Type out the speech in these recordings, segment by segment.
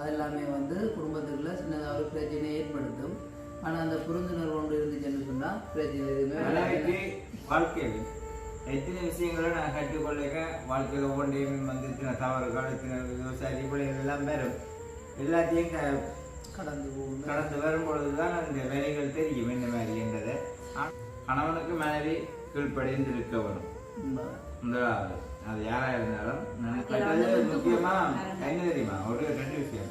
அதெல்லாமே வந்து குடும்பத்துக்குள்ள சின்னதாக ஒரு பிரச்சனையை ஏற்படுத்தும். ஆனால் அந்த புரிந்துணர்வு ஒன்று இருந்துச்சுன்னு சொன்னால் பிரச்சனை எதுவுமே வாழ்க்கையில் எத்தனை விஷயங்களை நான் கற்றுக்கொள்ளுங்க வாழ்க்கையில் ஒவ்வொன்றையும் வந்து இத்தனை தவறுகள் இத்தனை விவசாய எல்லாம் வரும். எல்லாத்தையும் க- கடந்து கடந்து வரும்பொழுது தான் அந்த வேலைகள் தெரியும் என்ன மாதிரி என்றதை. கணவனுக்கு மனைவி கீழ்ப்படிந்து இருக்க வரும். முதலாவது. அது யாரா இருந்தாலும் நான் கண்டது முக்கியமா என்ன தெரியுமா ஒரு ரெண்டு விஷயம்.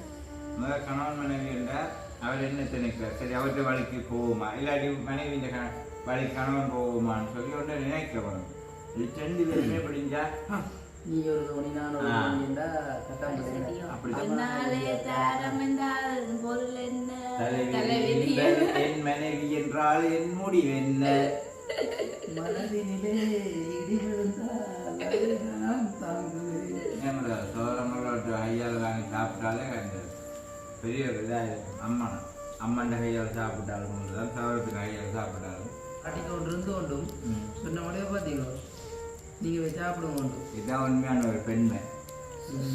முதல் கணவன் மனைவி என்றால் அவர் என்ன நினைக்கிறார்? சரி அவர்கிட்ட வழிக்கு போவோமா? இல்லாட்டி மனைவி இந்த வழி கணவன் போவோமான்னு சொல்லி ஒன்று நினைக்க வரும். இது ரெண்டு பேருமே படிஞ்சா நீ ஒரு தோணி நான் ஒரு கட்டம் என் மனைவி என்றால் என் முடிவு என்ன? மனதினிலே சோதரங்களோட ஐயால் வாங்கி சாப்பிட்டாலே பெரிய ஒரு இதாக அம்மன் அம்மன் கையால் சாப்பிட்டாலும் தான் சவரத்துக்கு கையால் சாப்பிட்டாலும். காட்டிக்கொண்டு இருந்து கொண்டும். சொன்ன முடிய பார்த்தீங்களோ? நீங்கள் சாப்பிடுங்க கொண்டு இதுதான் உண்மையான ஒரு பெண்மை.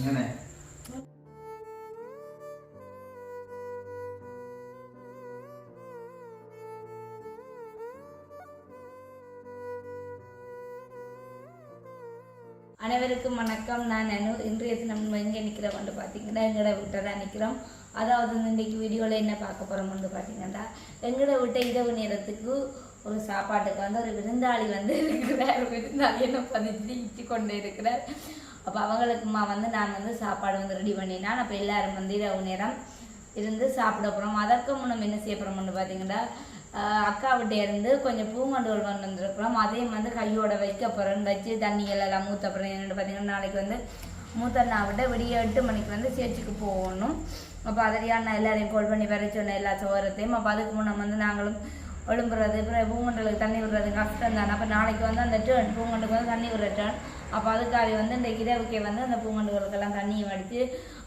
என்ன? அனைவருக்கும் வணக்கம். நான் அனு. இன்றைய நம்ம எங்கே நிற்கிறோம் வந்து பார்த்தீங்கன்னா எங்களை வீட்டை தான் நிற்கிறோம் அதாவது வந்து இன்றைக்கு வீடியோவில் என்ன பார்க்க போகிறோம் வந்து பார்த்தீங்கன்னா எங்கட வீட்டை இரவு நேரத்துக்கு ஒரு சாப்பாட்டுக்கு வந்து ஒரு விருந்தாளி வந்து இருக்கிறார். விருந்தாளி என்ன பதிச்சு இச்சு கொண்டு இருக்கிறார். அப்போ அவங்களுக்குமா வந்து நான் வந்து சாப்பாடு வந்து ரெடி பண்ணினேன். அப்போ எல்லாரும் வந்து இரவு நேரம் இருந்து சாப்பிட போகிறோம் அதற்கு முன்னம் என்ன செய்ய போகிறோம்னு பார்த்தீங்கன்னா அக்காவிட்ட அக்கா இருந்து கொஞ்சம் பூங்கண்டுகள் கொண்டு வந்துருக்குறோம். அதையும் வந்து கையோட வைக்க போகிறோம் வச்சு தண்ணிகள் எல்லாம் மூத்த போகிறோம் என்னென்னு பார்த்தீங்கன்னா நாளைக்கு வந்து மூத்தண்ணாவிட்ட விடிய எட்டு மணிக்கு வந்து சேர்ச்சிக்கு போகணும். அப்போ அதறியான எல்லாரையும் கோல் பண்ணி வர சொன்ன எல்லா சோரத்தையும் அப்போ அதுக்கு முன்ன வந்து நாங்களும் ஒழும்புறது அப்புறம் பூங்கண்டலுக்கு தண்ணி விடுறது கஷ்டம் தானே. அப்போ நாளைக்கு வந்து அந்த டேர்ன் பூங்கண்டுக்கு வந்து தண்ணி விடுற டேர்ன் அப்போ அதுக்காக வந்து இந்த இரவுக்கே வந்து அந்த பூங்கண்டுகளுக்கெல்லாம் தண்ணியை வடித்து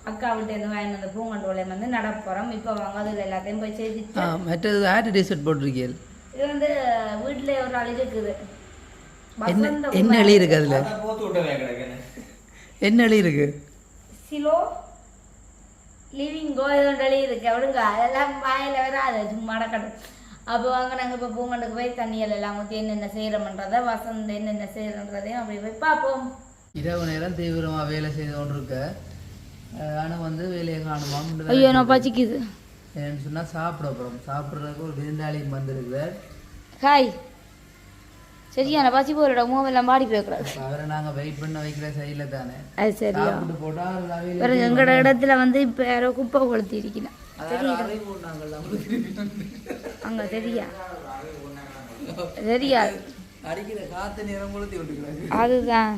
அக்கா விட்டு இருந்து வாங்கின அந்த பூங்கண்டுகளையும் வந்து நடப்போகிறோம் இப்போ வாங்க அதில் எல்லாத்தையும் போய் செய்துட்டு ஆ மற்றது ஆட்டு டிஷர்ட் போட்டிருக்கீள் இது வந்து வீட்டுல ஒரு ஆள் இருக்குது. என்ன எழுதி இருக்கு அதில்? என்ன எழுதி இருக்கு? சிலோ லிவிங் கோயந்தளி இருக்கு. அவளுங்க அதெல்லாம் வாயில வராது. சும்மா நடக்கட்டும் அப்போ வாங்க நாங்கள் இப்போ பூங்கண்டுக்கு போய் தண்ணியில் எல்லாம் ஊற்றி என்னென்ன செய்கிறோம்ன்றதை வசந்த் என்னென்ன செய்கிறோன்றதையும் அப்படி போய் பார்ப்போம். இரவு நேரம் தீவிரமாக வேலை செய்து கொண்டிருக்க ஆனால் வந்து வேலையை காணுமா ஐயோ நான் பச்சிக்குது ஏன்னு சொன்னால் சாப்பிட போகிறோம் சாப்பிட்றதுக்கு ஒரு விருந்தாளியும் வந்திருக்கிறார் ஹாய். சரியான பசி போகிற மூவெல்லாம் பாடி போய்க்கூடாது அவரை நாங்கள் வெயிட் பண்ண வைக்கிற சைடில் தானே. அது சரியா. சாப்பிட்டு போட்டால் வேறு எங்களோட இடத்துல வந்து இப்போ யாரோ குப்பை கொளுத்தி அவங்களுக்கு அங்கே கொளுத்தி விட்டுக்கிறாங்க அதுதான்.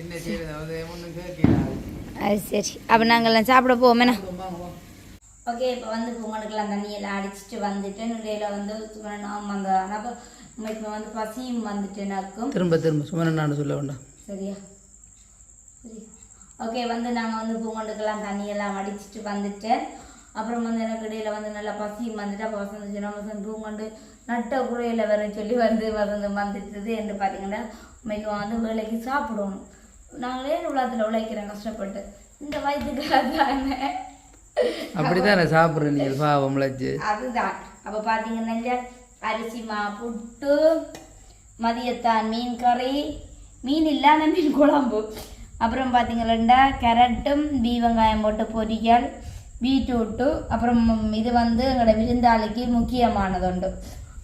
என்ன செய்யறது அவங்க ஒன்றும் கேட்கிறாங்க அது சரி. அப்போ நாங்கள்லாம் சாப்பிட போவோமேண்ணா ஓகே இப்போ வந்து பொங்கலுக்கெல்லாம் தண்ணியெல்லாம் அடிச்சிட்டு வந்துட்டு இடையில வந்து சுமரணம் வந்ததான அப்போ இப்போ வந்து பசியும் வந்துட்டு திரும்ப திரும்ப சும்மா நான் சொல்ல வேண்டாம். சரியா? சரி. ஓகே வந்து நாங்கள் வந்து பூங்கொண்டுக்கெல்லாம் தண்ணியெல்லாம் வடிச்சிட்டு வந்துட்டேன் அப்புறம் வந்து எனக்கு இடையில வந்து நல்லா பசியும் வந்துட்டு அப்போ வசந்த சொன்னா பூங்கொண்டு நட்ட குறையில் வர சொல்லி வந்து வசந்தம் வந்துட்டுது என்று பார்த்தீங்கன்னா உண்மைக்கு வந்து வேலைக்கு சாப்பிடணும். நாங்களே உலகத்தில் உழைக்கிறோம் கஷ்டப்பட்டு. இந்த வயிற்றுக்காக தானே அப்படித்தானே சாப்பிட்ற நீங்கள் பாவம் முளைச்சு அதுதான். அப்போ பார்த்தீங்கன்னா அரிசி மா புட்டு மதியத்தான் மீன் கறி மீன் இல்லாத மீன் குழம்பு. அப்புறம் பார்த்தீங்கன்னா கேரட்டும் பீ வெங்காயம் போட்டு பொரியல் பீட்ரூட்டு அப்புறம் இது வந்து எங்களோட விருந்தாளிக்கு முக்கியமானதுண்டு.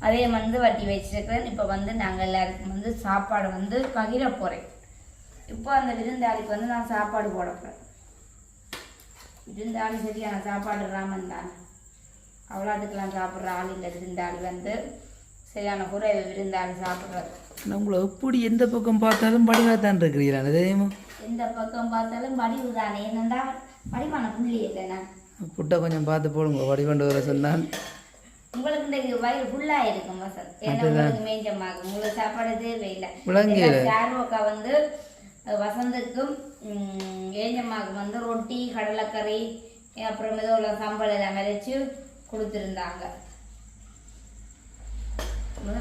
அதே வந்து வட்டி வச்சிருக்கிறேன். இப்போ வந்து நாங்கள் எல்லாருக்கும் வந்து சாப்பாடு வந்து பகிர போகிறேன் இப்போ அந்த விருந்தாளிக்கு வந்து நான் சாப்பாடு போட போகிறேன் விருந்தாளி சரியான சாப்பாடு ராமன் தான் அவ்வளோத்துக்கெல்லாம் சாப்பிட்ற ஆள் இல்லை. விருந்தாளி வந்து சரியான குறைவு விருந்தாளி சாப்பிட்றது. உங்களை எப்படி எந்த பக்கம் பார்த்தாலும் படிவாக தான் இருக்கிறீங்களா தெரியுமா எந்த பக்கம் பார்த்தாலும் வடிவு தானே. என்னண்டா வடிவான புள்ளி இல்லைண்ணா புட்டை கொஞ்சம் பார்த்து போடுங்க வடிவண்டு வர சொன்னால். உங்களுக்கு இந்த வயிறு ஃபுல்லாக இருக்கும் வசந்த். ஏன்னா உங்களுக்கு மேஞ்சமாகும். உங்களுக்கு சாப்பாடு தேவையில்லை. விளங்கியல. சார்வக்கா வந்து வசந்துக்கும் ஏஞ்சம்மாவுக்கு வந்து ரொட்டி கடலைக்கறி அப்புறம் ஏதோ உள்ள சம்பளம் எல்லாம் விளைச்சு கொடுத்துருந்தாங்க.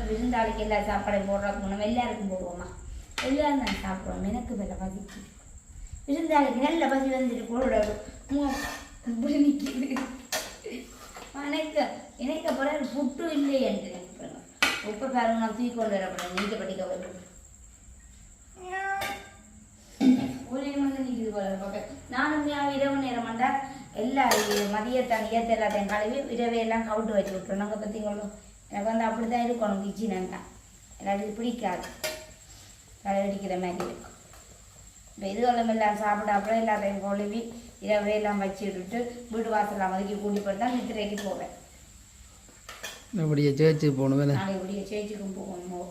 விருந்தாளிக்கு எல்லா சாப்பாடையும் போடுறதுக்கு முன்ன எல்லாருக்கும் போடுவோமா? எல்லாரும் நான் சாப்பிடுவோம். எனக்கு வேலை பசிக்கு விருந்தாளிக்கு நல்ல பசி வந்துட்டு போட இப்படி நிற்கிது எனக்கு எனக்கு அப்புறம் புட்டு இல்லை என்று நினைக்கிறேன் உப்பு பாருங்க நான் தூக்கி கொண்டு வரப்படேன் நீங்க படிக்க வரும் வந்து நானும் இரவு நேரம் வந்தா எல்லா மதியத்தான் ஈயத்தை எல்லாத்தையும் கழுவி இரவே எல்லாம் கவுட்டு வச்சு விட்டுரும் நாங்கள் பார்த்தீங்களோ எனக்கு வந்து அப்படி தான் இருக்கணும் எனக்கு இது பிடிக்காது. கலவடிக்கிற மாதிரி இருக்கும். இப்போ இதுகளும் எல்லாம் எல்லாத்தையும் கழுவி இரவே எல்லாம் வச்சு விட்டுட்டு வீடு வாசலாம் ஒதுக்கி கூட்டி போட்டு தான் நித்திரைக்கு போவேன். அப்படியே சேர்ச்சுக்கு போகணும். நாளை இப்படியே சேச்சிக்கும் போகணும்?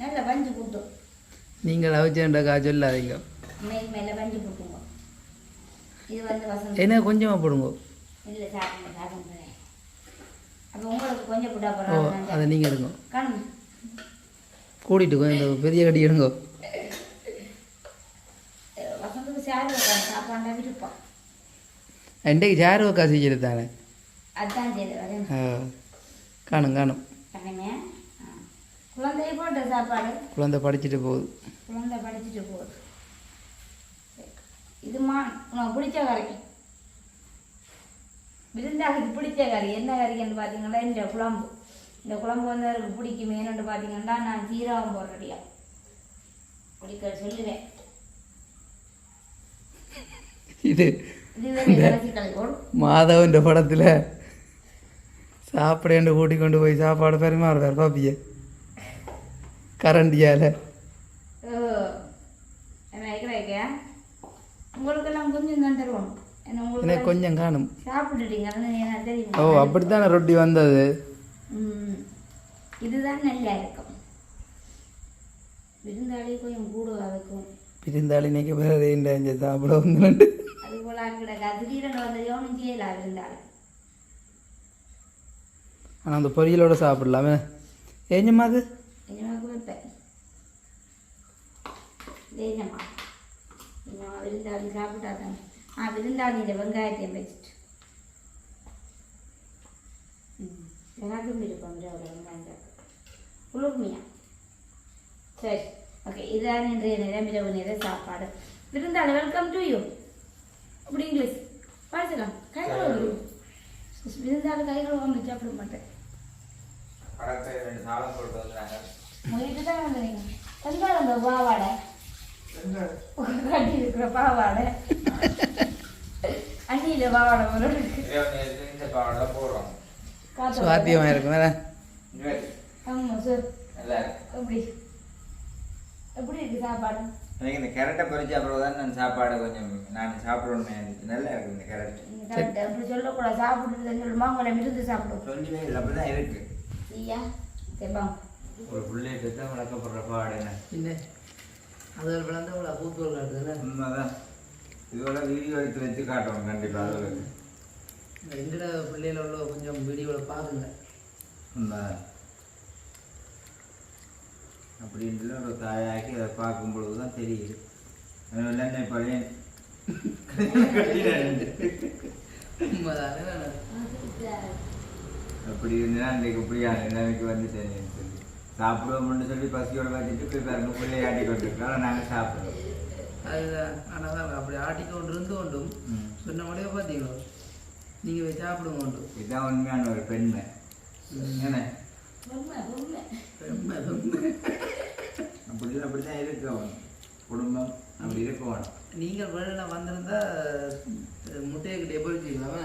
நல்ல பஞ்சு கூட்டும். நீங்கள் சொல்லாதீங்க இது வந்து வசந்த் என்ன கொஞ்சமாக போடுங்க. கொஞ்சம் ஓ அதை நீங்கள் எடுங்க. காணும் கூட்டிட்டு இந்த பெரிய கட்டி எடுங்க. வசந்துக்கு சேர் வைக்காது சாப்பாண்டா விருப்பம். குழந்தைய போட்ட சாப்பாடு? குழந்தை படிச்சுட்டு போகுது. குழந்தை படிச்சுட்டு போகுது. இதுமா உனக்கு பிடிச்ச கறி. விருந்தாளுக்கு பிடிச்ச கறி. என்ன கறின்னு பார்த்தீங்கன்னா இந்த குழம்பு. இந்த குழம்பு வந்து அவருக்கு பிடிக்குமேனு பார்த்தீங்கன்னா நான் சீரகம் போடுறடியா. பிடிக்க சொல்லுவேன். இது மாதவன்ற படத்தில் சாப்பிடேன்னு கூட்டி கொண்டு போய் சாப்பாடு பரிமாறுவார் பாப்பிய. கரண்டியால். எனக்கு கொஞ்சம் காணும். ஓ அப்படித்தானே ரொட்டி வந்தது. இதுதான் நல்லா இருக்கும். விருந்தாளி கொஞ்சம் கூடுவா வைக்கும் பிரிந்தாளி இன்னைக்கு வேறு இந்த சாப்பிட வந்து அது போல கிடக்கா திடீரென்று வந்தது ஒன்றும் செய்யலாம் விருந்தாளி. ஆனால் அந்த பொரியலோட சாப்பிடலாமே. ஏஞ்சம்மா அது? என்னம்மா என்னம்மா விருந்தாளி சாப்பிட்டா தானே ஆ விருந்தாளி இந்த வெங்காயத்தையும் வச்சுட்டு. எனக்கும் விருப்பம் அவ்வளோ வெங்காயம் குளிர்மையா? சரி ஓகே இதான் இன்றைய நேரம் இரவு நேர சாப்பாடு. விருந்தாளி வெல்கம் டு யூ அப்படி இங்கிலீஷ் படிச்சிடலாம் கை கழுவு விருந்தாளி கை கழுவாம சாப்பிட மாட்டேன். உங்ககிட்ட தான் வந்துடுங்க அந்த பாவாடை கட்டி இருக்கிற பாவாடை அண்ணியில் பாவாடை இந்த தான் போடுறோம் சார். நல்லா இருக்கு எப்படி எப்படி இருக்கு சாப்பாடு? எனக்கு இந்த கேரட்டை அப்புறம் தான் நான் சாப்பாடு கொஞ்சம் நான் சாப்பிடணுமே நல்லா இருக்கு இந்த கேரட். அப்படி சொல்லக்கூடாது. சாப்பிடுறதுன்னு சொல்லுமா உங்களை மிருந்து சாப்பிடும். சொல்லவே இல்லை அப்படிதான் இருக்கு. ஐயா சரிப்பாங்க ஒரு பிள்ளைகிட்ட தான் வளர்க்கப்படுற பாடு என்ன? அதில் விளந்த அவ்வளோ கூத்துவல் காட்டுதுல்ல உண்மைதான் இதோட வீடியோ எடுத்து வச்சு காட்டுவோம் கண்டிப்பாக அது எங்கட பிள்ளையில உள்ள கொஞ்சம் வீடியோவில் பாருங்க. உண்மைதான் அப்படின்ட்டு ஒரு தாயாக்கி அதை பார்க்கும் பொழுது தான் தெரியுது அதனால என்ன பழைய உண்மைதானே. அப்படி இருந்தா அன்றைக்கு இப்படியான நிலைமைக்கு வந்துட்டேன். சாப்பிடுவோம்னு சொல்லி பசியோட பார்த்துட்டு போய் பாருங்க பிள்ளைய ஆட்டி கொண்டிருக்கோம் நாங்கள் சாப்பிடுறோம் அதுதான் ஆனால் தான் அப்படி ஆட்டிக்கொண்டு இருந்து கொண்டும் ம். சொன்ன முடியே பார்த்தீங்களோ? நீங்கள் போய் சாப்பிடுங்க கொண்டு இதுதான் உண்மையான ஒரு பெண்மை. என்ன? உண்மை உண்மை ரொம்ப ரொம்ப. அப்படி அப்படிதான் இருக்கும். குடும்பம் அப்படி இருக்கணும் நீங்கள் வெளியில் வந்திருந்தா முட்டையை கிட்டே போயிடுச்சுக்கலாமா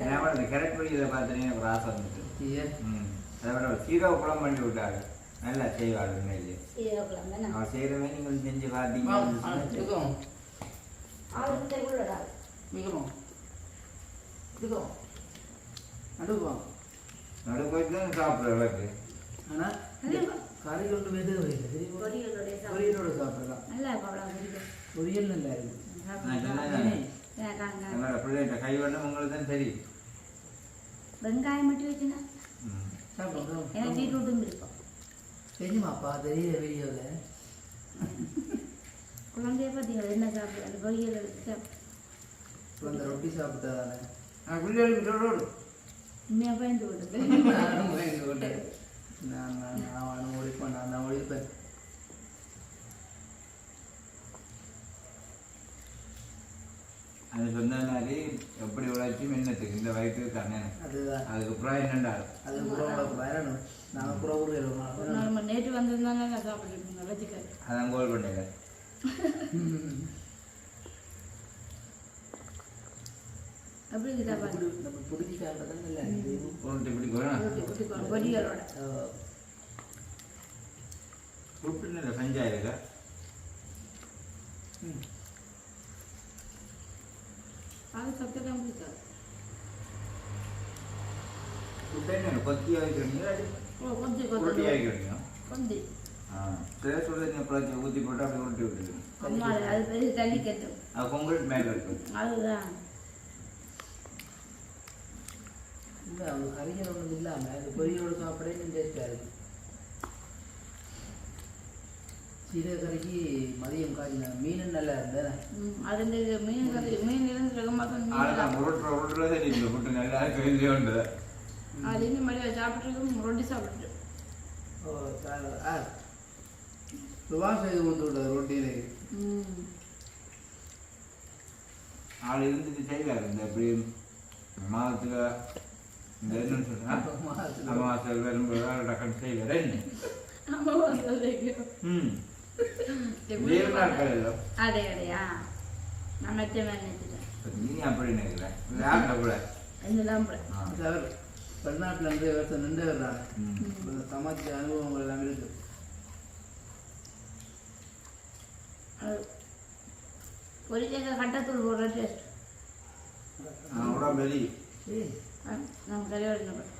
ஏன்னா கரெக்ட் வழியில் பார்த்தீங்கன்னா ஒரு ஆசை வந்துட்டு அதை விட ஒரு சீரோ குளம் பண்ணி விட்டாரு நல்லா செய்வாள் தானே அவன் செய்கிறமே நீங்கள் செஞ்சு வா, பார்த்தீங்க ஆ, இருக்கோம் அவருக்கு தெருவுள்ளடா மிகவும் இருக்கோம் நடுவோம் நடு போயிட்டு தான் சாப்பிட்ற அளவுக்கு ஆனால் கறி கொண்டு வெது வைக்கல தெரியுமா? பொரியலுடைய சாப்பாடு. பொரியலோட சாப்பிடலாம். பொரியல் நல்லா இருக்கு கை உங்களுக்கு தான் தெரியும். வெங்காயம் மட்டும் வச்சுனா? எனக்கு பீட்ரூட்டும் இருக்கும். தெரியுமாப்பா தெரியல வீடியோவில் குழந்தைய பார்த்தீங்களா என்ன சாப்பிடுது அந்த பொரியல் அந்த ரொட்டி சாப்பிட்டா தானே நான் சொல்றோம் உண்மையாக பயந்து கொண்டேன். நான் நான் நான் அவனை ஒழிப்பேன் நான் நான் ஒழிப்பேன் அது சொன்ன மாதிரி எப்படி உழைச்சி மின்னத்துக்கு? இந்த வயிற்றுக்கு தானே அதுதான். அதுக்கு அப்புறம் என்னண்டா அது புறவோட பயணம் நாங்கள் புற ஊர் நேற்று வந்திருந்தாங்க நான் சாப்பிட்டுருக்கேன் வச்சுக்காரு அதான் கோல் பண்ணல அப்படி நம்ம பிடிச்சி இல்லை. உருட்டு இப்படி உருட்டு இல்லை அது சத்தெல்லாம் பிடிக்காது உருட்டை கொத்தியாக வைக்கிறீங்களா ஓ கொஞ்சம் உருட்டியாக கொஞ்சம் வைக்கிறீங்க கொஞ்சம். ஆ சில சுடுதண்ணி அப்புறம் ஊற்றி போட்டு அப்படி உருட்டி விட்டுருங்க அம்மா அது பெரிய தள்ளி கட்டும். அது கொங்கிரீட் மேலே இருக்கும். அதுதான். இல்லை அவங்க கறிகள் ஒன்றும் இல்லாமல் அது பொரியலோடு சாப்பிடவே டேஸ்ட்டாக இருக்கு. சீரக கறிக்கு மதியம் காய்ச்சின மீன் நல்லா இருந்தேன் அது இந்த மீன் கறி மீன் இருந்து ரகமாக ஆளுதான் உருட்டுற உருட்டுறதே இல்லை புட்டு நல்லா இல்லையோண்டு அது இன்னும் மாதிரி சாப்பிட்ருக்கோம் ரொட்டி சாப்பிட்டு ஓ சுபாஷ் இது கொண்டு விட்டது ரொட்டியில்? ஆள் இருந்துட்டு செய்வார் இந்த எப்படி மாதத்தில் இந்த என்னன்னு சொன்னா அமாவாசை. வரும்போது டக்குன்னு செய்வார் என்ன? சொல்லிக்கிறோம் ம். கூட என்னதான் போல ஆ. சார் வெளிநாட்டில் இருந்து வருஷம் நின்று வர்றாங்க. சமாளிச்ச அனுபவங்கள் எல்லாம் இருக்கு. பொரிச்சக்க கட்டத்தூள் போடுற டேஸ்ட் நம்ம கல்யாணம்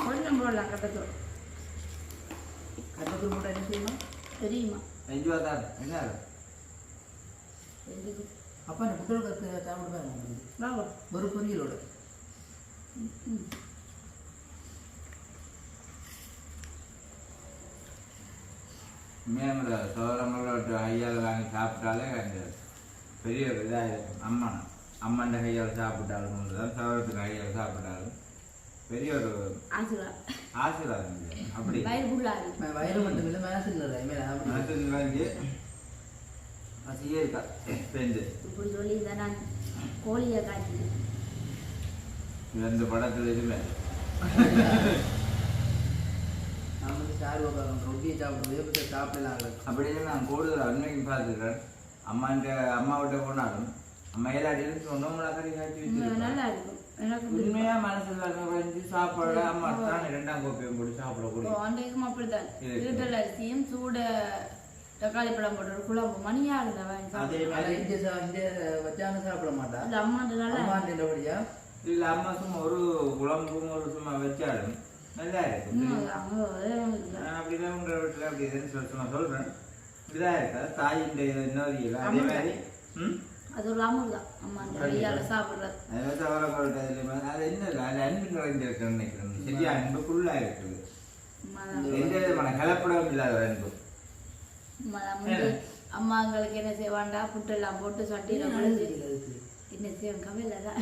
கொஞ்சம் போடலாம் கட்டத்தூள். கட்டத்தூள் போட்டால் என்ன செய்யணும் தெரியுமா? ரூபா தான் என்ன அது? எதுக்கு? அப்பா இந்த கற்று சாப்பிட்டு பாருங்க ஒரு பொரியலோட. வாங்கி சாப்பிட்டாலே அந்த பெரிய ஒரு இதாக இருக்கும் அம்மன். அம்மன் கையால் சாப்பிட்டாலும் தான் சோதரத்துக்கு கையால் சாப்பிட்டாலும் பெரிய ஒரு ஆசீர்வாத் ஆசீர்வாதம். இல்லை. அப்படி. வயிறு மட்டும் இல்லை மனசு வாங்கி பசியே இருக்கா? சேர்ந்து இப்படி சொல்லி தான் நான் கோழியை காய்ச்சி இந்த படத்தில் எதுவுமே. வந்து சார் ரொட்டியை சாப்பிடுறது எப்படி சாப்பிடலாம் அப்படியே நான் கூடுதல் அன்னைக்கு பார்த்துக்கிறேன். அம்மாண்ட அம்மாவிட்ட போனாலும் அம்மா எல்லா வச்சிருக்கேன் நல்லா இருக்கும். உண்மையா மனசுல குறைஞ்சி சாப்பாடு அம்மா தான் இரண்டாம் கோப்பையும் போட்டு சாப்பிடக்கூடிய அன்றைக்கும் அப்படித்தான். அரிசியும் சூட தக்காளி பழம் போட்டு ஒரு குழம்பு மணியா இருந்தவன் அதே அதை மாதிரி வச்சாங்க சாப்பிட மாட்டா? அந்த அம்மாண்ட நல்லா அம்மாண்டபடியா இல்ல அம்மா சும்மா ஒரு குழம்பும் ஒரு சும்மா வச்சாலும் நல்லா இருக்கும். அப்படிதான் உங்க வீட்டுல அப்படி இதுன்னு சொல்லி சும்மா சொல்றேன். இதா இருக்கா? தாயின் இன்னொரு அதே மாதிரி? ம்? அது ஒரு அமுதம் அம்மாண்ட கையால சாப்பிடுறது. அதை தவிர போட்டு அதில் அது என்ன? அது அன்பு நிறைஞ்சிருக்குன்னு நினைக்கிறேன். சரியா? அன்புக்குள்ளா இருக்குது. எந்த விதமான கலப்படமும் இல்லாத ஒரு அன்பு. உண்மைதான். முந்தி அம்மாங்களுக்கு என்ன செய்வாண்டா? புட்டெல்லாம் போட்டு சட்டியில என்ன செய்யும் கவலை தான்.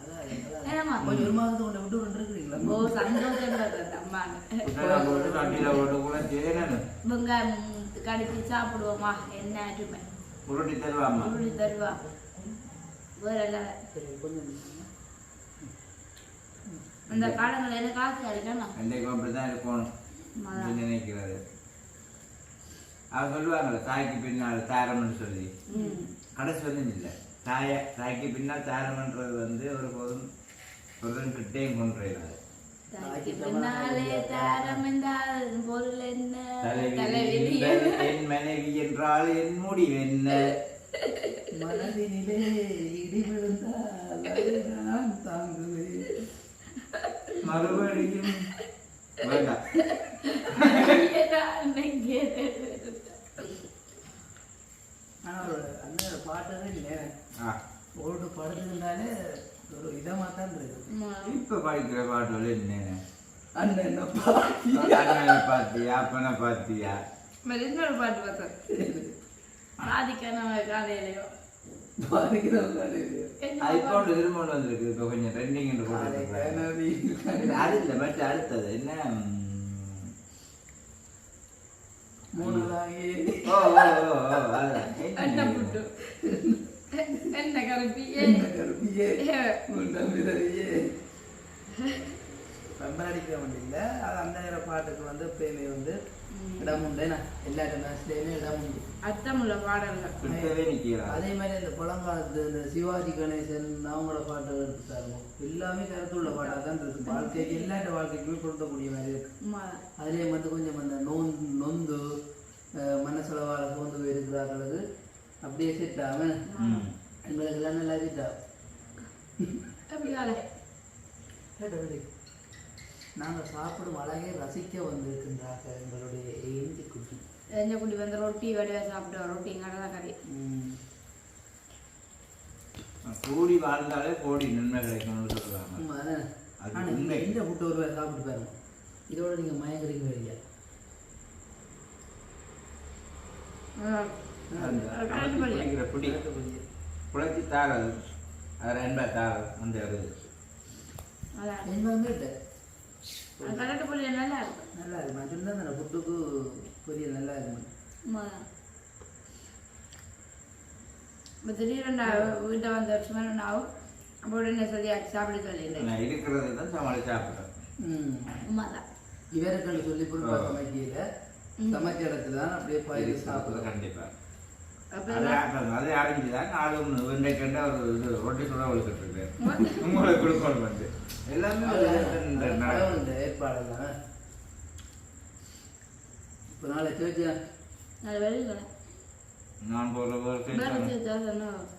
அதான் அதான். ஏமா கொஞ்சம் ஒரு மாதத்துக்கு கொண்டு விட்டு கொண்டு இருக்கிறீங்களா? ஓ சந்தோஷம் அம்மாங்க வெங்காயம் கடிச்சு சாப்பிடுவோமா என்ன ஆட்டுமே உருட்டி தருவா வேற எல்லாம் சரி கொஞ்சம் அந்த காலங்கள் எனக்கு ஆசை இருக்கணும் அன்றைக்கும் அப்படிதான் இருக்கணும் அப்படின்னு நினைக்கிறாரு அவர் சொல்லுவாங்கல்ல தாய்க்கு பின்னால் தாரம்னு சொல்லி. கடைசி வந்து இல்லை. தாய தாய்க்கு பின்னால் தாரம்ன்றது வந்து ஒரு போதும் ஒருத்தன் கிட்டேயும் தாய்க்கு பின்னாலே தாரம் என்றால் பொருள் என்ன? தலைவிதி என் மனைவி என்றால் என் முடிவு என்ன? மனதினிலே இடி விழுந்தால் தாங்குவேன். மறுபடியும் வேண்டாம். ஆனால் ஒரு அந்த பாட்டு இல்லை. ஆ, ஓட்டு படுத்துனாலே இப்ப படிக்கிற பாட்டுகள் என்ன அண்ணன் அண்ணனை பாத்தியா அப்பனை பாத்தியா இன்னொரு பாட்டு பார்த்தேன் காலையிலையோ பாதிக்கிறவங்க இப்போ ஒன்று திரும்ப வந்திருக்கு இப்போ கொஞ்சம் ட்ரெண்டிங் அது இல்லை பட் அடுத்தது என்ன மூணு ஓ ஓ ஓ அதான். என்ன? புட்டு என்ன கருப்பி என்ன கருப்பியே உன் தம்பிதரையே ரொம்ப நடிக்கிற வண்டி இல்லை. அது அந்த நேர பாட்டுக்கு வந்து எப்பயுமே வந்து இடம் உண்டு என்ன எல்லா மேட்ச்லேயுமே இடம் உண்டு. அர்த்தமுள்ள பாடல்கள். அதே மாதிரி இந்த பழங்காலத்து இந்த சிவாஜி கணேசன் அவங்களோட பாட்டு எடுத்துட்டாங்க எல்லாமே கருத்துள்ள பாட்டாக தான் இருக்கு. வாழ்க்கைக்கு எல்லாட்ட வாழ்க்கைக்குமே பொருத்தக்கூடிய மாதிரி இருக்கு. அதுலேயும் வந்து கொஞ்சம் அந்த நொந்து அஹ், மனசளவால் சோர்ந்து போயிருக்கிறார்களுக்கு அப்படியே செட் ஆகும். எங்களுக்கு எல்லாம் நல்லா செட் ஆகும் கேட்டபடி நாங்கள் சாப்பிடும் அழகை ரசிக்க வந்திருக்கின்றார்கள் எங்களுடைய ஏஞ்சி குட்டி. எந்த குடி வந்து ரொட்டி வடிவா சாப்பிட்டு ரொட்டி கடலை கறி. கூடி வாழ்ந்தாலே கோடி நன்மை கிடைக்கும்னு சொல்றாங்க. ஆமா, அதானே? அது ஆனா உண்மை. இந்த ஃபுட்டு ஒரு சாப்பிட்டு பாருங்க. இதோட நீங்கள் மயங்குறீங்க இல்லையா பிடிக்கிற பிடி குழச்சி தாரது அது ரெண்டா தாரது அந்த ஒரு இது. அதான் எங்க கிட்ட அது கரெக்ட் பொடி நல்லா இருக்கும். நல்லா இருக்கு நான் சொன்னேன் அந்த ஃபுட்டுக்கு பொரியல் நல்லா இருக்கும். இப்போ திடீர்னு நான் வீட்டை வந்த வருஷமா நான் ஆகும். அப்போ உடனே சொல்லி சாப்பிட சொல்லிடுறேன் நான் இருக்கிறது தான் சமாளி சாப்பிட்றேன். ம். இவர்கள் சொல்லி பொருள் சமைக்கையில் சமைச்ச இடத்துல தான் அப்படியே பயிர் சாப்பிடுறோம். கண்டிப்பா. அது ஆரம்பிச்சுதான் நாலு ஒன்று வெண்டைக்கண்டா ஒரு இது ரொட்டி வளர்த்துட்டு உங்களுக்கு கொடுக்கணும் வந்து. எல்லாமே இப்போ நாளை வெளியில் நான் போகிற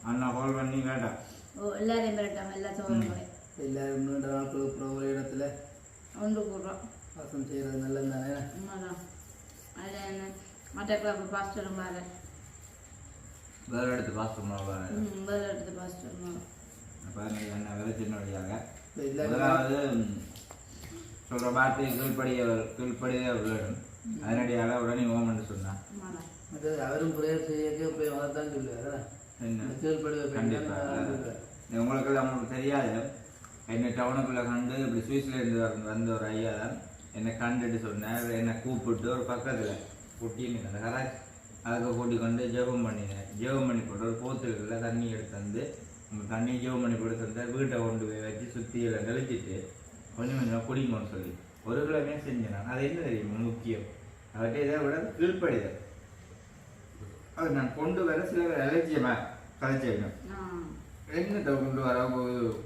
அண்ணா கால் பண்ணி வேண்டாம். ஓ எல்லாரையும் எல்லா சோழர்களையும் எல்லாரும் நீண்ட நாட்களுக்கு அப்புறம் ஒரு இடத்துல ஒன்று கூடுறோம் வாசம் செய்கிறது நல்லது தானே கிளப்பு பாஸ்டரும் பாரு வேறு இடத்து பாஸ்டர் வேறு ம் வேறு எடுத்து பாஸ்டரும் பாருங்க என்ன வேலை சின்ன வழியாக? முதலாவது சொல்கிற வார்த்தை கீழ்ப்படியவர் கீழ்ப்படியே விளையாடும் அதனடியாக உடனே ஓமன்னு சொன்னான் உண்மைதான் அது அவரும் ப்ரேயர் செய்ய போய் வளர்த்தான் சொல்லுவார் என்ன? கீழ்படுவ கண்டிப்பா. உங்களுக்கு அவங்களுக்கு தெரியாது. என்னை டவுனுக்குள்ளே கண்டு இப்படி சுவிட்சர்லேருந்து வந்த வந்த ஒரு ஐயா தான் என்னை கண்டுட்டு சொன்னார் என்னை கூப்பிட்டு ஒரு பக்கத்தில். குட்டின்னு அந்த கராச்சி அதுக்கு கூட்டி கொண்டு ஜெபம் பண்ணினேன் ஜெபம் பண்ணி போட்டு ஒரு போத்துகளில் தண்ணி எடுத்து வந்து தண்ணி ஜெபம் பண்ணி கொடுத்து வந்தா வீட்டை கொண்டு போய் வச்சு சுற்றியில் தெளிச்சிட்டு கொஞ்சம் கொஞ்சம் குடிங்கன்னு சொல்லி ஒரு கிழமையே செஞ்சேன் அது என்ன தெரியுமா முக்கியம்? அவர்கிட்ட இதை விட கீழ்ப்படிதல் அது நான் கொண்டு வர சில பேர் அலட்சியமாக வைக்கணும் என்னத்தை கொண்டு வர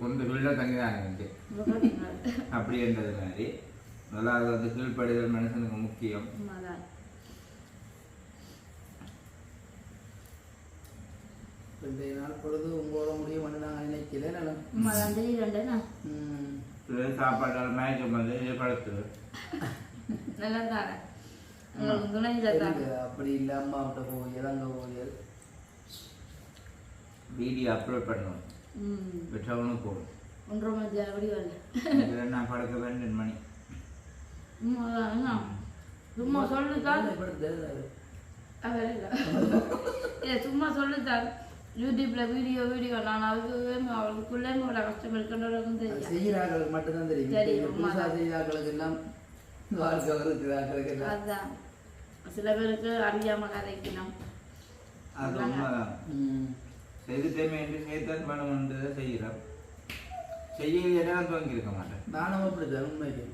கொண்டு வீட்டில் தங்கி தான் பார்த்தீங்களா அப்படின்றது மாதிரி. முதலாவது வந்து கீழ்ப்படுதல் மனுஷனுக்கு முக்கியம். இன்றைய நாள் பொழுது உங்களோட நாங்கள் நினைக்கல. நான் ம், சில சாப்பாட்டால் மயக்கம் வந்து படுத்து நல்லா தானே அப்படி இல்லை. அம்மாவிட்ட போய் இறங்க போய். வீடியோ அப்லோட் பண்ணுவோம். ம். பெற்றவனும் போகும் ஒன்றரை மணி அப்படி வரல. நான் படுக்க வேண்டிய மணி? சும்மா சொல்லுதான் சும்மா சொல்லுதான் யூடியூப்ல வீடியோ வீடியோ நான் அதுக்கு அவளுக்குள்ள இவ்வளோ கஷ்டம் இருக்கின்றவருக்கும் தெரியும். செய்கிறார்களுக்கு மட்டும்தான் தெரியும். தெரியும், செய்கிறார்களுக்கு எல்லாம் அதுதான் சில பேருக்கு அறியாம கதைக்கணும். அது உண்மைதான். ம். செய்துட்டேமே என்று செய்தான் பண்ணுவது செய்கிறோம் செய்ய இடம் துவங்கி இருக்க மாட்டேன் நானும் அப்படிதான் உண்மைக்கு.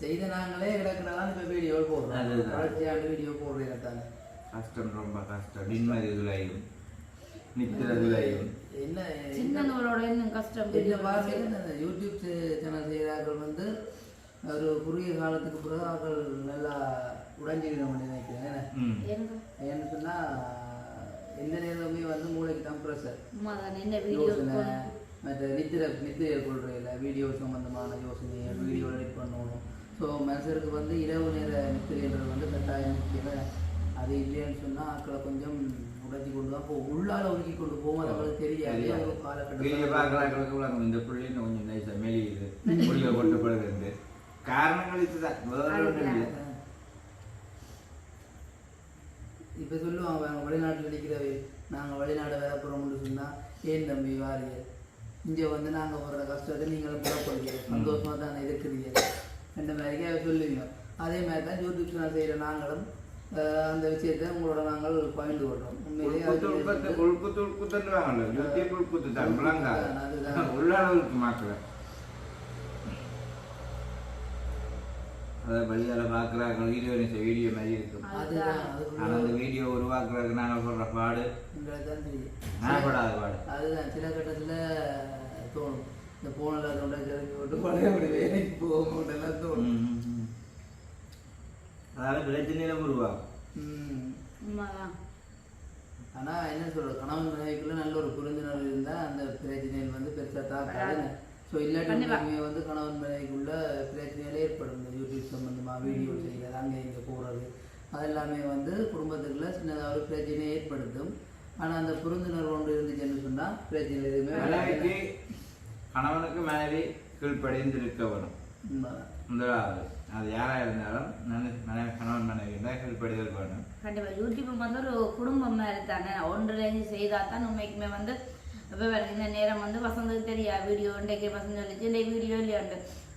செய்த நாங்களே கிடக்கிறதான் இப்போ வீடியோ போடுறோம். அதுதான். தொடர்ச்சியான வீடியோ போடுறீங்க தானே கஷ்டம் ரொம்ப கஷ்டம். நித்திரதுலையும் என்ன சின்ன இன்னும் கஷ்டம் இந்த யூடியூப் சேனல் செய்கிறார்கள் வந்து ஒரு குறுகிய காலத்துக்கு பிறகு அவர்கள் நல்லா உடஞ்சிக்கணும் நினைக்கிறேன். ஏன்னு சொன்னால் எந்த நேரமே வந்து மூளைக்கு தான் ப்ரெஷர் என்ன யோசனை மற்ற நித்திர நித்திரை கொள்றையில் வீடியோ சம்பந்தமான யோசனை வீடியோ எடிட் பண்ணணும். ஸோ மனுஷருக்கு வந்து இரவு நேர நித்திரைன்றது வந்து கட்டாயம் முக்கியம். அது இல்லைன்னு சொன்னால் ஆக்களை கொஞ்சம் உடைச்சி கொண்டு போகும் உள்ளால ஒதுக்கி கொண்டு அது அவங்களுக்கு தெரியாது. இந்த புள்ளின்னு கொஞ்சம் நைஸாக மெலியுது புள்ளிய கொண்டு காரணங்கள் இதுதான். இப்போ சொல்லுவாங்க அவங்க வெளிநாட்டில் அடிக்கிறவே நாங்கள் வெளிநாடு வேலை போகிறோம்னு சொன்னால் ஏன் தம்பி வாரிய இங்கே வந்து நாங்கள் போடுற கஷ்டத்தை நீங்களும் புறப்படுறீங்க சந்தோஷமாக தானே இருக்கிறீங்க. இந்த மாதிரிக்கே சொல்லுவீங்க. அதே மாதிரி தான் யூடியூப் சேனல் செய்கிற நாங்களும் அந்த விஷயத்தை உங்களோட நாங்கள் பகிர்ந்து கொள்றோம். உள்குத்து அது உள்குத்து உள்குத்து உள்குத்துன்றாங்கல்ல யூடியூப் உள்குத்து தான் விளங்காது அதுதான். உள்ள அளவுக்கு மாக்கல. அதை வழியால பார்க்குறாங்க வீடியோ வீடியோ மாதிரி இருக்கும். ஆனால் அந்த வீடியோ உருவாக்குறதுக்கு நாங்கள் சொல்ற பாடு. படாத பாடு. அதுதான் சில கட்டத்துல தோணும். இந்த போனில் அதோட கிளம்பி விட்டு பழைய வேலைக்கு போகணும் தோணும். அதால பிரச்சனையிலும் உருவாகும். ஆனா என்ன சொல்றது? கணவன் மனைவிக்குள்ள நல்ல ஒரு புரிந்துணர்வு இருந்தா அந்த பிரச்சனைகள் வந்து பெருசா தாக்காது. ஸோ இல்லாட்டி வந்து கணவன் மனைவிக்குள்ள பிரச்சனைகள் ஏற்படும். இந்த யூடியூப் சம்பந்தமா வீடியோ செய்கிறது அங்கே இங்கே போகிறது அது எல்லாமே வந்து குடும்பத்துக்குள்ள சின்னதாக ஒரு பிரச்சனையை ஏற்படுத்தும். ஆனா அந்த புரிந்துணர்வு ஒன்று இருந்துச்சுன்னு சொன்னா பிரச்சனை எதுவுமே மனைவிக்கு. கணவனுக்கு மனைவி கீழ்ப்படிந்து இருக்க உண்மைதான். முதலாவது அது யாரா இருந்தாலும் மனைவி கணவன் மனைவி இருந்தால் கீழ்ப்படிதல் வேணும் கண்டிப்பா. யூடியூப் வந்து ஒரு குடும்பம் மாதிரி தானே ஒன்றிணைஞ்சு செய்தா தான் உண்மைக்குமே வந்து இப்போ இந்த நேரம் வந்து வசந்தது தெரியா? வீடியோ இன்றைக்கு வசந்தம் சொல்லிச்சு. இந்த வீடியோ இல்லையாண்டு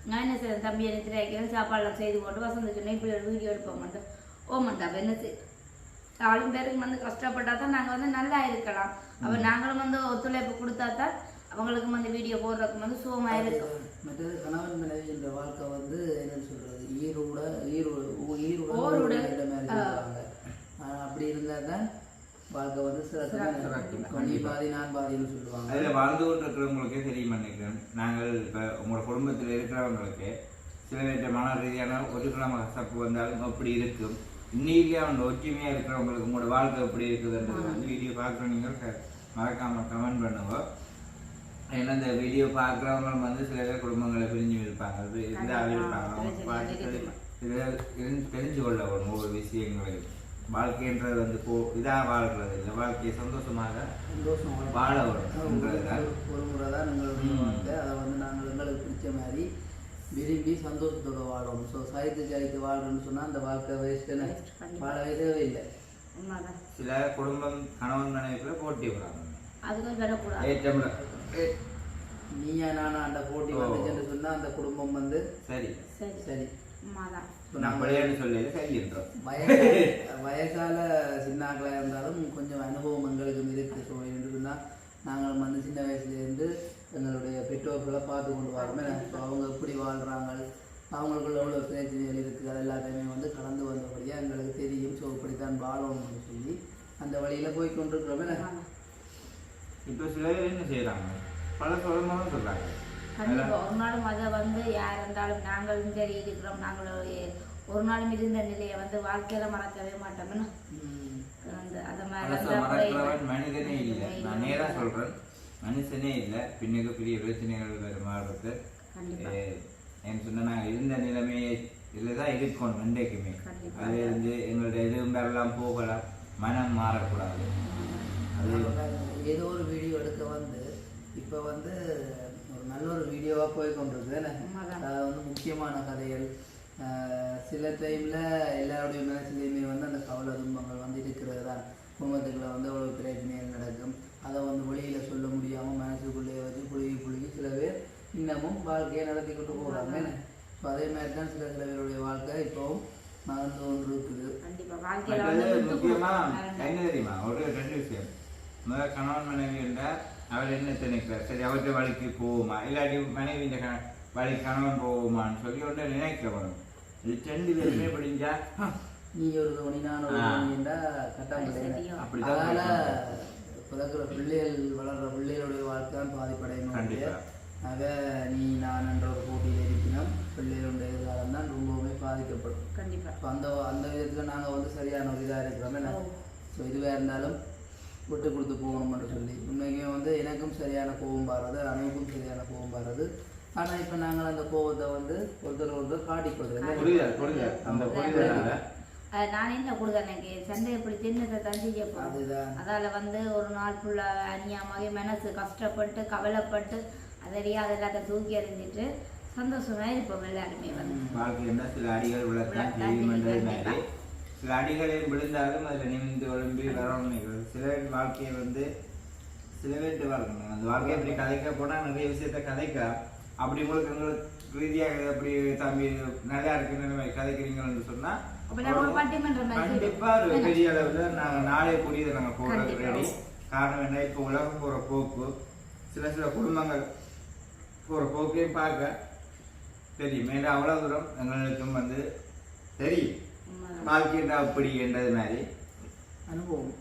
நான் என்ன செய்யறேன் தம்பி எனக்கு தெரியாக்கிறேன் சாப்பாடுலாம் செய்து போட்டு சொன்னேன் இப்படி ஒரு வீடியோ எடுப்போம் மாட்டோம் ஓ மாட்டா அப்ப என்ன ஆளும் பேருக்கு வந்து கஷ்டப்பட்டா தான் நாங்கள் வந்து நல்லா இருக்கலாம். அப்போ நாங்களும் வந்து ஒத்துழைப்பு கொடுத்தா தான் அவங்களுக்கு வந்து வீடியோ போடுறதுக்கு வந்து சுகமாக இருக்கும் மற்றது கணவன் மனைவி என்ற வாழ்க்கை வந்து என்னன்னு சொல்றது? ஈரோட ஈரோடு ஈரோட அப்படி இருந்தா தான் வாழ்க்கை வந்து சிறப்பு பாதி நான் பாதின்னு சொல்லுவாங்க. அதில் வாழ்ந்து கொண்டு இருக்கிறவங்களுக்கே தெரியும் நினைக்கிறேன் நாங்கள் இப்போ உங்களோட குடும்பத்தில் இருக்கிறவங்களுக்கு சில நேரத்தை மன ரீதியான ஒரு கிழமை கசப்பு வந்தாலும் அப்படி இருக்கும். இன்னைக்கு அவங்க ஒற்றுமையாக இருக்கிறவங்களுக்கு உங்களோட வாழ்க்கை எப்படி இருக்குதுன்றது வந்து வீடியோ பார்க்குறவங்க மறக்காம கமெண்ட் பண்ணுங்க. ஏன்னா இந்த வீடியோ பார்க்குறவங்க வந்து சில பேர் குடும்பங்களை பிரிஞ்சு இருப்பாங்க. அது இதாக இருப்பாங்க அவங்க பார்த்து தெரி- தெரி- தெரிஞ்சு தெரிஞ்சு கொள்ள வேணும் ஒவ்வொரு விஷயங்களையும். வாழ்க்கைன்றது வந்து போ இதாக வாழ்றது இல்லை. வாழ்க்கையை சந்தோஷமாக சந்தோஷம் வாழ ஒரு வேணும்ன்றதுதான் ஒரு முறை தான். வாழ்க்கை அதை வந்து நாங்கள் எங்களுக்கு பிடிச்ச மாதிரி விரும்பி சந்தோஷத்தோட வாழணும் ஸோ சாய்த்து சாய்த்து வாழ்றோம்னு சொன்னா அந்த வாழ்க்கை வேஸ்ட்டுன்னு வாழவே தேவையில்லை. உண்மைதான். சில குடும்பம் கணவன் மனைவிக்குள்ள போட்டி விடுறாங்க அதுக்கும் வரக்கூடாது நீயா நானா அந்த போட்டி. வந்துச்சுன்னு சொன்னா அந்த குடும்பம் வந்து சரி. சரி. நான் வயசால சின்னாக்களாக இருந்தாலும் கொஞ்சம் அனுபவம் எங்களுக்கு இருக்கு. ஸோ என்று சொன்னால் நாங்கள் வந்து சின்ன வயசுலேருந்து எங்களுடைய பெற்றோர்களை பார்த்து கொண்டு வரோமே. அவங்க எப்படி வாழ்கிறாங்க அவங்களுக்குள்ள எவ்வளோ பிரச்சனைகள் இருக்குது அது எல்லாத்தையுமே வந்து கடந்து வந்தபடியாக எங்களுக்கு தெரியும். ஸோ இப்படித்தான் வாழணும்னு சொல்லி அந்த வழியில் போய் கொண்டிருக்கிறோமே. இப்போ சில பேர் என்ன செய்யறாங்க பல சொல்றாங்க. கண்டிப்பா ஒரு நாளும் அதை வந்து யார் இருந்தாலும் நாங்களும் சரி இருக்கிறோம் நாங்களும் எ- ஒரு நாளும் இருந்த நிலையை வந்து வாழ்க்கையில மறக்கவே மாட்டோம்னா. அந்த அதை மறக்கிறவன் மனிதனே இல்லை. நான் நேரா சொல்றேன். மனுஷனே இல்லை. பின்னுக்கு பெரிய பிரச்சனைகள் வரும் வாழ்றது கண்டிப்பா. என் சொன்ன நாங்கள் இருந்த நிலைமையை இதில் தான் இருக்கணும் இன்றைக்குமே. அது வந்து எங்களுடைய எதுவும் போகலாம். மனம் மாறக்கூடாது. அது ஏதோ ஒரு வீடியோ எடுக்க வந்து இப்போ வந்து ஒரு நல்ல ஒரு வீடியோவாக போய் கொண்டிருக்கு. அது வந்து முக்கியமான கதைகள். ஆஹ் சில டைமில் எல்லாருடைய மனசுலையுமே வந்து அந்த கவலை துன்பங்கள் வந்து இருக்கிறது தான் குடும்பத்துக்குள்ள வந்து அவ்வளோ பிரச்சனைகள் நடக்கும். அதை வந்து வெளியில் சொல்ல முடியாமல் மனசுக்குள்ளேயே வச்சு புழுகி புழுகி சில பேர் இன்னமும் வாழ்க்கையை நடத்தி கொண்டு போகிறாங்க ஸோ அதே மாதிரி தான் சில சில பேருடைய வாழ்க்கை இப்போவும் மறந்து கொண்டு இருக்குது கண்டிப்பா. வாழ்க்கையில வந்து மற்றது விட்டு முக்கியமா கொடுக்கணும். என்ன தெரியுமா? ஒரு ரெண்டு விஷயம். முதல் கணவன் மனைவி என்றால் அவர் என்ன நினைக்கிறார் சரி அவர்கிட்ட வழிக்கு போவோமா இல்லாட்டி மனைவி இந்த க வழி கணவன் போவோமான்னு சொல்லி ஒன்று நினைக்க வரும் இது ரெண்டு பேருமே படிஞ்சா நீ ஒரு தோணி நான் ஒரு. தோணின்றா. அப்படிதான் பிறக்கிற பிள்ளைகள் வளர்ற பிள்ளைகளுடைய வாழ்க்கை தான் பாதிப்படையணும். ஆக நீ நான் என்ற ஒரு போட்டியில் இருக்கணும் பிள்ளைகளுடைய எதிர்காலம் தான் ரொம்பவுமே பாதிக்கப்படும் கண்டிப்பா இப்போ அந்த அந்த விதத்தில் நாங்கள் வந்து சரியான ஒரு இதாக இருக்கிறோமே. ஸோ இதுவாக இருந்தாலும் விட்டு கொடுத்து போகணும்னு சொல்லி. உண்மைக்குமே வந்து எனக்கும் சரியான கோபம் பாடுறது அனைவருக்கும் சரியான கோபம் பாடுறது ஆனால் இப்போ நாங்கள் அந்த கோபத்தை வந்து ஒருத்தர் ஒருத்தர் அது நான் என்ன கொடுத்தேன் எனக்கு? சண்டை எப்படி சின்னத்தை தஞ்சி போகிறோம் அதுதான். அதால வந்து ஒரு நாள் ஃபுல்லாக அநியாயமாக மனசு கஷ்டப்பட்டு கவலைப்பட்டு அதறியா அது எல்லாத்தையும் தூக்கி எறிஞ்சிட்டு சந்தோஷமா இருப்போம் எல்லாருமே வந்து. வாழ்க்கை என்ன சில அடிகள் விளக்கலாம் சில அடிகளில் விழுந்தாலும் அதில் நிமிந்து ஒழும்பி வரணும் நினைக்கிறது சில வாழ்க்கையை வந்து சில பேர்கிட்ட வரணும். அந்த வாழ்க்கையை அப்படி கதைக்க போனால் நிறைய விஷயத்த கதைக்கலாம் அப்படி உங்களுக்கு ரீதியாக அப்படி தம்பி நல்லா இருக்குன்னு கதைக்கிறீங்கன்னு சொன்னால் கண்டிப்பா ஒரு. பெரிய அளவுல நாங்க நாளை கூடியதை நாங்க போடுறது. ரெடி காரணம் என்ன? இப்போ உலகம் போற போக்கு சில சில குடும்பங்கள் போற போக்கையும் பார்க்க தெரியும். ஏன்னா அவ்வளவு தூரம் எங்களுக்கும் வந்து தெரியும். வாழ்க்கைண்டா அப்படி என்றது மாதிரி. அனுபவம்.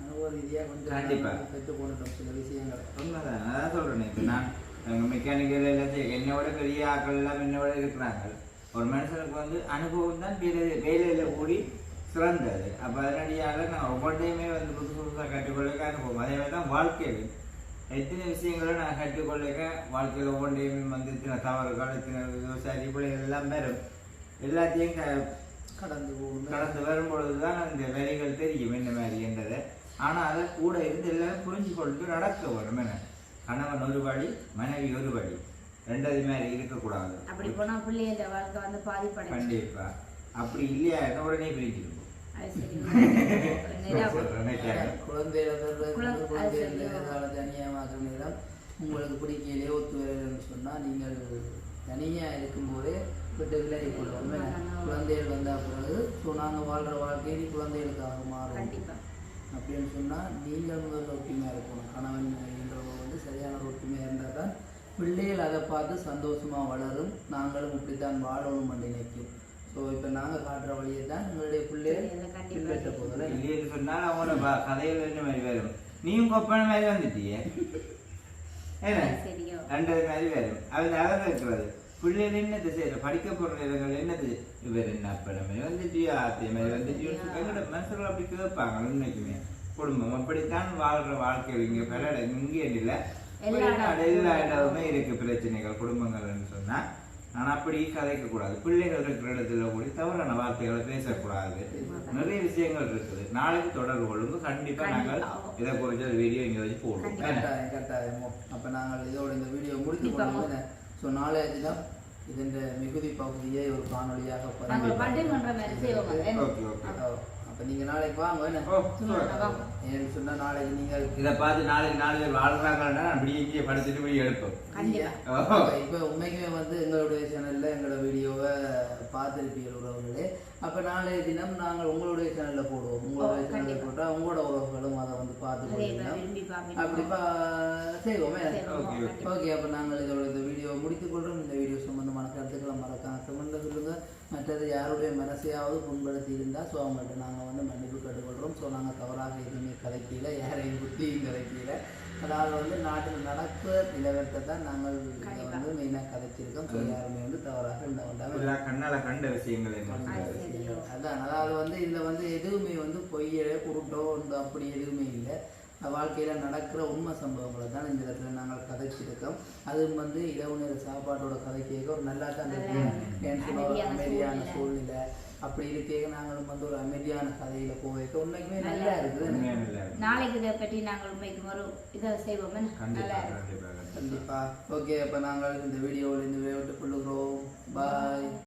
அனுபவ ரீதியாக கொஞ்சம் கண்டிப்பா. கற்றுக் கொண்டுட்டோம் சில விஷயங்களை. உண்மைதான். அதான் சொல்றேன் இப்போ நான் எங்க மெக்கானிக்கல் எல்லாம் செய்ய- என்னை விட பெரிய ஆட்கள் எல்லாம் என்னை விட இருக்கிறாங்க ஒரு மனுஷனுக்கு வந்து அனுபவம் தான் வேலை வேலையில கூடி சிறந்தது. அப்போ அதனடியாக நான் ஒவ்வொன்றையுமே வந்து புதுசு புதுசாக கற்றுக்கொள்ளிக்க அனுபவம். அதே மாதிரி தான் வாழ்க்கையில் எத்தனை விஷயங்களை நான் கற்றுக்கொள்ளிக்க வாழ்க்கையில் ஒவ்வொன்றையுமே வந்து இத்தனை தவறுகள் இத்தனை விவசாய பிள்ளைகள் எல்லாம் வரும். எல்லாத்தையும் க- கடந்து போகும் கடந்து வரும்பொழுது தான் அந்த வரிகள் தெரியும் என்ன மாதிரி என்றது. ஆனால் அதை கூட இருந்து எல்லாரும் புரிஞ்சு கொண்டு நடக்க வரும் என்ன கணவன் ஒரு வழி மனைவி ஒரு வழி. ரெண்டது மாதிரி இருக்கக்கூடாது. அப்படி போனா பிள்ளைகள வாழ்க்கை வந்து பாதிப்படையும். கண்டிப்பா. அப்படி இல்லையா என்ன உடனே பிரிஞ்சிருக்கும் உங்களுக்கு பிடிக்கலையே ஒத்து வரலன்னு சொன்னால் நீங்கள் தனியாக இருக்கும்போதே விட்டு விலகி கொள்ளும் குழந்தைகள் வந்த பிறகு ஸோ நாங்கள் வாழ்கிற வாழ்க்கை நீ குழந்தைகளுக்காக மாறும். அப்படின்னு சொன்னால் நீங்கள் முதல்ல ஒற்றுமையாக இருக்கணும். கணவன் என்றவங்க வந்து சரியான ஒற்றுமையாக இருந்தால் தான் பிள்ளைகள் அதை பார்த்து சந்தோஷமாக வளரும். நாங்களும் இப்படித்தான் வாழணும் என்று நினைக்கும் ஸோ இப்போ நாங்கள் காட்டுற வழியை தான் எங்களுடைய பிள்ளைகள் பிள்ளைகளை பின்பற்ற போதில்லை இல்லைன்னு சொன்னால் அவங்களோட கதைகள் என்ன மாதிரி வரும்? நீயும் கொப்பான மாதிரி வந்துட்டியே? என்ன? ரெண்டது மாதிரி வரும். அது அழகாக இருக்கிறது பிள்ளைகள் என்னது செய்யற படிக்க போற நேரங்கள் என்னது? இவர் என்ன மாதிரி வந்துட்டியா அத்தை மாதிரி வந்துட்டியோ எங்களோட மனசுல அப்படி கேட்பாங்க உண்மைக்குமே குடும்பம் அப்படித்தான் வாழ்ற வாழ்க்கை இங்க பல இங்கே இல்லை. எல்லா இடமும். இருக்கு. பிரச்சனைகள் குடும்பங்கள்னு சொன்னா. நான் அப்படி கதைக்க கூடாது பிள்ளைகள் இருக்கிற இடத்துல கூடி தவறான வார்த்தைகளை பேசக்கூடாது. நிறைய விஷயங்கள் இருக்குது. நாளைக்கு தொடர்பு கொள்ளுங்க. கண்டிப்பா நாங்கள். இதை குறிச்ச ஒரு வீடியோ இங்க வச்சு போடுவோம். அப்போ நாங்கள் இதோட இந்த வீடியோ முடித்து ஸோ நாளைய தினம் இதன் மிகுதி பகுதியை ஒரு நாங்கள் பதிவு? ஓகே ஓகே அப்போ நீங்கள் நாளைக்கு வாங்க. ஏன்னு சொன்னால் நாளைக்கு நீங்கள் இதை பார்த்து நாளைக்கு நாலு பேர் வாழ்றாங்கன்னா அப்படி இங்கே படுத்துட்டு போய் ஓ. இப்போ உண்மைக்குமே வந்து எங்களுடைய சேனல்ல எங்களோட வீடியோவை பார்த்துருப்பீர்கள் உறவுகளே. அப்போ நாளைய தினம் நாங்கள் உங்களுடைய சேனல்ல போடுவோம். உங்களுடைய சேனலில். போட்டால் உங்களோட உறவுகளும் அதை வந்து பார்த்து நிறைய பேர் கொள்ளலாம் விரும்பி பார்ப்பீங்க. அப்படி பா செய்வோமே? ஓகே, அப்போ நாங்கள் இதோட இந்த வீடியோ முடித்துக் கொள்றோம். இந்த வீடியோ சம்பந்தமான கருத்துக்களை மறக்காம கமெண்ட்ல சொல்லுங்க. மற்றது யாருடைய மனசையாவது புண்படுத்தி இருந்தால் ஸோ அவங்கள்ட்ட நாங்கள் வந்து மன்னிப்பு கேட்டுக்கொள்கிறோம் ஸோ நாங்கள் தவறாக எதுவுமே கதைக்கல யாரையும் புத்தியும் கதைக்கல அதாவது வந்து நாட்டில் நடக்கிற நிலவரத்தை தான் நாங்கள். வந்து மெயினாக கதைச்சிருக்கோம் ஸோ யாருமே வந்து தவறாக இந்த எல்லா கண்ணால கண்ட விஷயங்கள். அதான் அதாவது வந்து இதில் வந்து எதுவுமே வந்து பொய்ய குருட்டோ இந்த அப்படி எதுவுமே இல்லை. வாழ்க்கையில் நடக்கிற உண்மை சம்பவங்களை தான் இந்த இடத்துல நாங்கள் கதைச்சிருக்கோம். அதுவும் வந்து இரவு நேர சாப்பாட்டோட கதை கேட்க ஒரு நல்லா தான் இருக்கு. ஒரு அமைதியான சூழ்நிலை. அப்படி இருக்கே நாங்களும் வந்து ஒரு அமைதியான கதையில போய்க்க உண்மைக்குமே நல்லா இருக்குது. இல்லை. நாளைக்கு இதை பற்றி நாங்கள் உண்மைக்கு ஒரு இதை செய்வோம்? கண்டிப்பா இருக்கும். ஓகே அப்போ நாங்கள் இந்த வீடியோவில் இந்த விட்டு கொள்ளுகிறோம் பாய்